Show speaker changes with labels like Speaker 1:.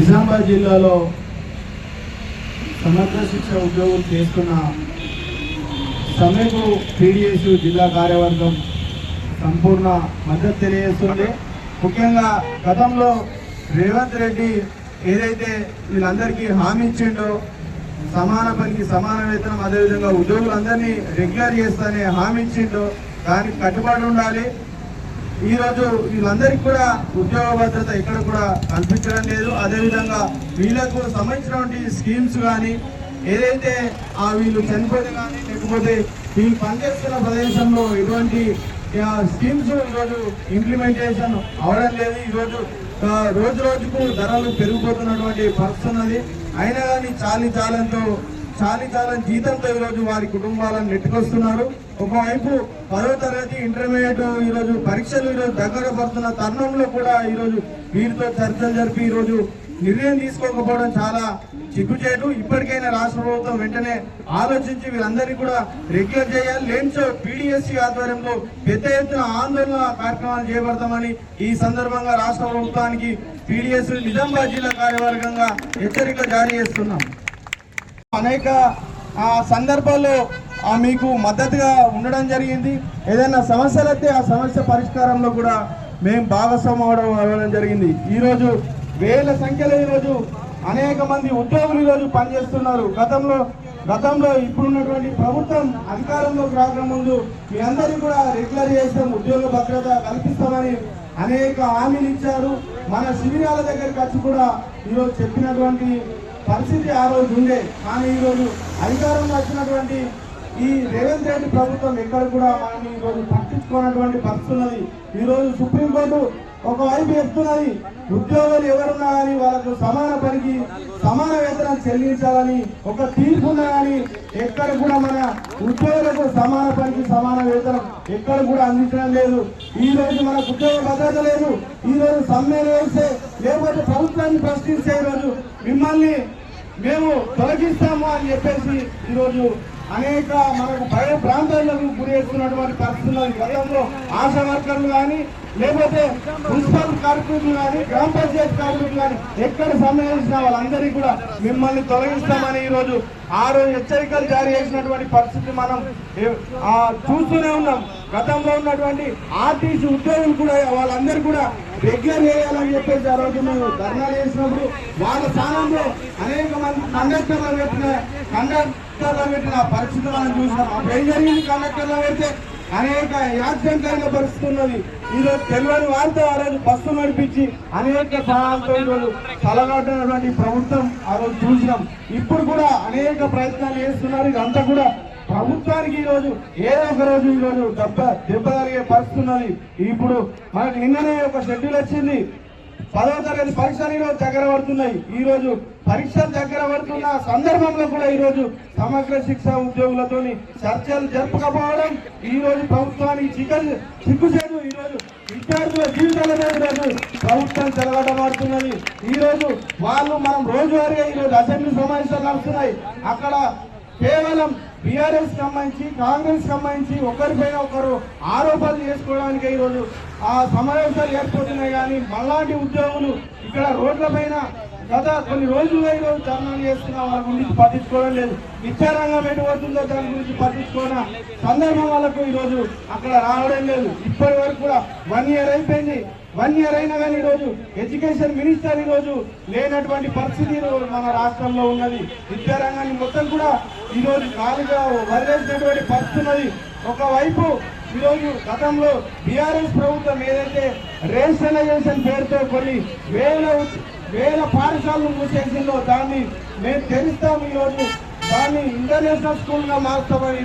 Speaker 1: నిజామాబాద్ జిల్లాలో సమగ్ర శిక్ష ఉద్యోగులు చేస్తున్న సమ్మెకు పీడిఎస్ జిల్లా కార్యవర్గం సంపూర్ణ మద్దతు తెలియజేస్తుంది. ముఖ్యంగా గతంలో రేవంత్ రెడ్డి ఏదైతే వీళ్ళందరికీ హామీ ఇచ్చిండో సమాన పనికి సమాన వేతనం అదేవిధంగా ఉద్యోగులందరినీ రెగ్యులర్ చేస్తానే హామీ ఇచ్చిండో దానికి కట్టుబడి ఉండాలి. ఈరోజు వీళ్ళందరికీ కూడా ఉద్యోగ భద్రత ఎక్కడ కూడా కల్పించడం లేదు. అదేవిధంగా వీళ్ళకు సంబంధించినటువంటి స్కీమ్స్ కానీ ఏదైతే ఆ వీళ్ళు చనిపోతే కానీ లేకపోతే వీళ్ళు పనిచేస్తున్న ప్రదేశంలో ఎటువంటి స్కీమ్స్ ఈరోజు ఇంప్లిమెంటేషన్ అవడం లేదు. ఈరోజు రోజు రోజుకు ధరలు పెరిగిపోతున్నటువంటి పరిస్థితి ఉన్నది. అయినా కానీ చాలి చాలంతో చాలి చాలని జీతంతో ఈరోజు వారి కుటుంబాలను నెట్టుకొస్తున్నారు. ఒకవైపు పదో తరగతి ఇంటర్మీడియట్ ఈరోజు పరీక్షలు ఈరోజు దగ్గర పడుతున్న తరుణంలో కూడా ఈరోజు వీరితో చర్చలు జరిపి ఈరోజు నిర్ణయం తీసుకోకపోవడం చాలా చిక్కుచేటు ఇప్పటికైనా రాష్ట్ర ప్రభుత్వం వెంటనే ఆలోచించి వీరందరినీ కూడా రెగ్యులర్ చేయాలి. లేనిచో పీడిఎస్సీ ఆధ్వర్యంలో పెద్ద ఎత్తున ఆందోళన కార్యక్రమాలు చేపడతామని ఈ సందర్భంగా రాష్ట్ర ప్రభుత్వానికి పీడిఎస్ నిజామాబాద్ జిల్లా కార్యవర్గంగా హెచ్చరిక జారీ చేస్తున్నాం. అనేక ఆ, సందర్భాల్లో మీకు మద్దతుగా ఉండడం జరిగింది. ఏదైనా సమస్యలు అయితే ఆ సమస్య పరిష్కారంలో కూడా మేము భాగస్వామ్యం అవడం అవ్వడం జరిగింది. ఈరోజు వేల సంఖ్యలో ఈరోజు అనేక మంది ఉద్యోగులు ఈరోజు పనిచేస్తున్నారు. గతంలో గతంలో ఇప్పుడున్నటువంటి ప్రభుత్వం అధికారంలోకి రాకముందు మీ అందరికీ కూడా రెగ్యులర్ చేస్తాం ఉద్యోగ భద్రత కల్పిస్తామని అనేక హామీలు ఇచ్చారు. మన శిబిరాల దగ్గరికి వచ్చి కూడా ఈరోజు చెప్పినటువంటి పరిస్థితి ఆ రోజు ఉండే. కానీ ఈరోజు అధికారంలో వచ్చినటువంటి ఈ రేవంత్ రెడ్డి ప్రభుత్వం ఎక్కడ కూడా మనం ఈరోజు పట్టించుకున్నటువంటి పరిస్థితి ఉన్నది. ఈరోజు సుప్రీంకోర్టు ఒకవైపు చెప్తున్నది ఉద్యోగులు ఎవరున్నా కానీ వాళ్ళకు సమాన పనికి సమాన వేతనం చెల్లించాలని ఒక తీర్పు ఉన్నా కానీ ఎక్కడ కూడా మన ఉద్యోగులకు సమాన పనికి సమాన వేతనం ఎక్కడ కూడా అందించడం లేదు. ఈ రోజు మనకు ఉద్యోగ భద్రత లేదు. ఈ రోజు సమ్మె వేస్తే లేకపోతే ప్రభుత్వాన్ని ప్రశ్నిస్తే ఈరోజు మిమ్మల్ని మేము తొలగిస్తాము అని చెప్పేసి ఈరోజు అనేక మనకు భయ ప్రాంతాలకు గురి చేస్తున్నటువంటి పరిస్థితులు గతంలో ఆశా వర్కర్లు కానీ లేకపోతే మున్సిపల్ కార్మికులు కానీ గ్రామ పంచాయతీ కార్మికులు కానీ ఎక్కడ సమ్మేళించిన వాళ్ళందరికీ కూడా మిమ్మల్ని తొలగిస్తామని ఈరోజు ఆ రోజు హెచ్చరికలు జారీ చేసినటువంటి పరిస్థితి మనం చూస్తూనే ఉన్నాం. గతంలో ఉన్నటువంటి ఆర్టీసీ ఉద్యోగులు కూడా వాళ్ళందరూ కూడా రెగ్యులర్ చేయాలని చెప్పేసి ఆ రోజు మేము ధర్నాలు చేసినప్పుడు వాళ్ళ స్థానంలో అనేక మంది కండక్టర్లు పెట్టిన కండక్టర్లు పెట్టిన పరిస్థితులు మనం చూసినాం. అప్పుడు ఏం జరిగింది? కండక్టర్లు పెడితే అనేక యాక్సిడెంట్ అయిన పరిస్థితి ఉన్నది. ఈరోజు తెలియని వారితో ఆ రోజు బస్సు నడిపించి అనేక సహాయంతో తలగొట్టినటువంటి ప్రభుత్వం ఆ రోజు చూసినాం. ఇప్పుడు కూడా అనేక ప్రయత్నాలు చేస్తున్నారు. ఇదంతా కూడా ప్రభుత్వానికి ఈరోజు ఏదో ఒక రోజు ఈరోజు దెబ్బ దెబ్బ కలిగే పరిస్థితి ఉన్నది. ఇప్పుడు మనకు నిన్ననే ఒక షెడ్యూల్ వచ్చింది. పదవ తరగతి పరీక్షలు ఈరోజు దగ్గర పడుతున్నాయి. ఈ రోజు పరీక్షలు దగ్గర పడుతున్న సందర్భంలో కూడా ఈరోజు సమగ్ర శిక్ష ఉద్యోగులతోని చర్చలు జరపకపోవడం ఈరోజు ప్రభుత్వానికి చికెన్ సిగ్గుచేటు ఈరోజు విద్యార్థుల జీవితాల మీద ప్రభుత్వం చెలగడమాడుతున్నది ఈరోజు వాళ్ళు మనం రోజువారీగా ఈరోజు అసెంబ్లీ సమావేశాలు నడుస్తున్నాయి. అక్కడ కేవలం బీఆర్ఎస్ సంబంధించి కాంగ్రెస్ సంబంధించి ఒకరిపైన ఒకరు ఆరోపణలు చేసుకోవడానికి ఈరోజు ఆ సమావేశాలు ఏర్పడుతున్నాయి కానీ మళ్ళాంటి ఉద్యోగులు ఇక్కడ రోడ్లపైన గత కొన్ని రోజులుగా ఈరోజు ధర్నాలు చేస్తున్న వాళ్ళ గురించి పట్టించుకోవడం లేదు. విద్యారంగం ఎటు దాని గురించి పట్టించుకోవడం సందర్భం వాళ్ళకు ఈరోజు అక్కడ రావడం లేదు. ఇప్పటి వరకు కూడా వన్ ఇయర్ అయిపోయింది. వన్ ఇయర్ అయినా కానీ ఈరోజు ఎడ్యుకేషన్ మినిస్టర్ ఈరోజు లేనటువంటి పరిస్థితి మన రాష్ట్రంలో ఉన్నది. విద్యారంగాన్ని మొత్తం కూడా ఈరోజు కాలుగా వదిలేసినటువంటి పరిస్థితి ఉన్నది. ఒకవైపు ఈరోజు గతంలో బీఆర్ఎస్ ప్రభుత్వం ఏదైతే రేషనలైజేషన్ పేరుతో కొన్ని వేల వేల పాఠశాలను మూసేసిందో దాన్ని మేము తెరుస్తాము ఈరోజు దాన్ని ఇంటర్నేషనల్ స్కూల్గా మారుస్తామని